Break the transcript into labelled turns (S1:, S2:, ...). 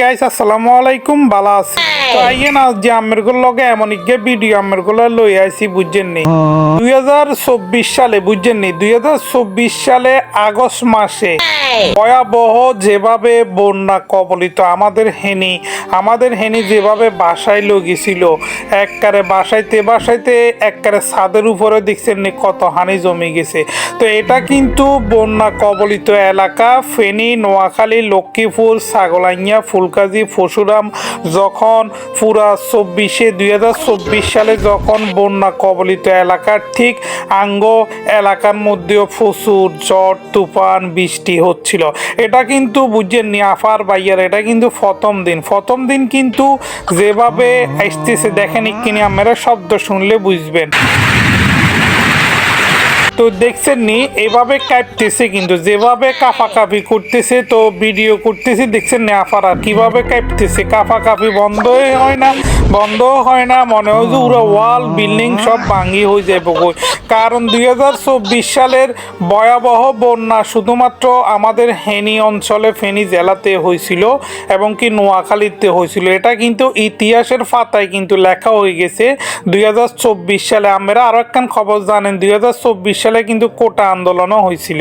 S1: Guys আসসালামু আলাইকুম বালা আছি আইয়েন আজ যে আমেরগুলো লগে এমন ইগে ভিডিও আমেরগুলো লই আইছি বুঝছেন নি? দুই হাজার চব্বিশ সালে বুঝছেন নি? দুই হাজার চব্বিশ সালে আগস্ট মাসে ভয়াবহ যেভাবে বন্যা কবলিত আমাদের হেনি আমাদের হেনি যেভাবে বাসায় লগিছিল এককারে বাসাইতে বাসাইতে এককারে ছাদের উপরে দেখছেন নি কত হানি জমে গেছে। তো এটা কিন্তু বন্যা কবলিত এলাকা ফেনী নোয়াখালী লক্ষ্মীপুর ছাগলাইয়া ফুলকাজি পশুরাম যখন পুরা চব্বিশে দুই হাজার চব্বিশ সালে যখন বন্যা কবলিত এলাকার ঠিক আঙ্গ এলাকার মধ্যেও প্রচুর ঝড়, তুফান, বৃষ্টি হচ্ছিল। এটা কিন্তু বুঝছেন নি বাইয়ার এটা কিন্তু প্রথম দিন। প্রথম দিন কিন্তু যেভাবে আসতেছে, দেখেন কিনে আমরা শব্দ শুনলে বুঝবেন। তো দেখছেন নি এভাবে কাঁপতেছে কিন্তু, যেভাবে কাফাকাফি করতেছে তো ভিডিও করতেছে দেখছেন নি আফারা? কীভাবে কাঁপতেছে? কাফাকাফি বন্ধই হয় না। বন্ধও হয় না মনে হয় যে পুরো ওয়াল, বিল্ডিং সব ভাঙি হয়ে যায় বকই কারণ দুই হাজার চব্বিশ সালের ভয়াবহ বন্যা শুধুমাত্র আমাদের হেনি অঞ্চলে, ফেনী জেলাতে হয়েছিল এবং কি নোয়াখালীতে হয়েছিল। এটা কিন্তু ইতিহাসের পাতায় কিন্তু লেখা হয়ে গেছে দুই হাজার চব্বিশ সালে। আমরা আরও একখান খবর জানেন, দুই হাজার চব্বিশ সালে কিন্তু কোটা আন্দোলনও হয়েছিল।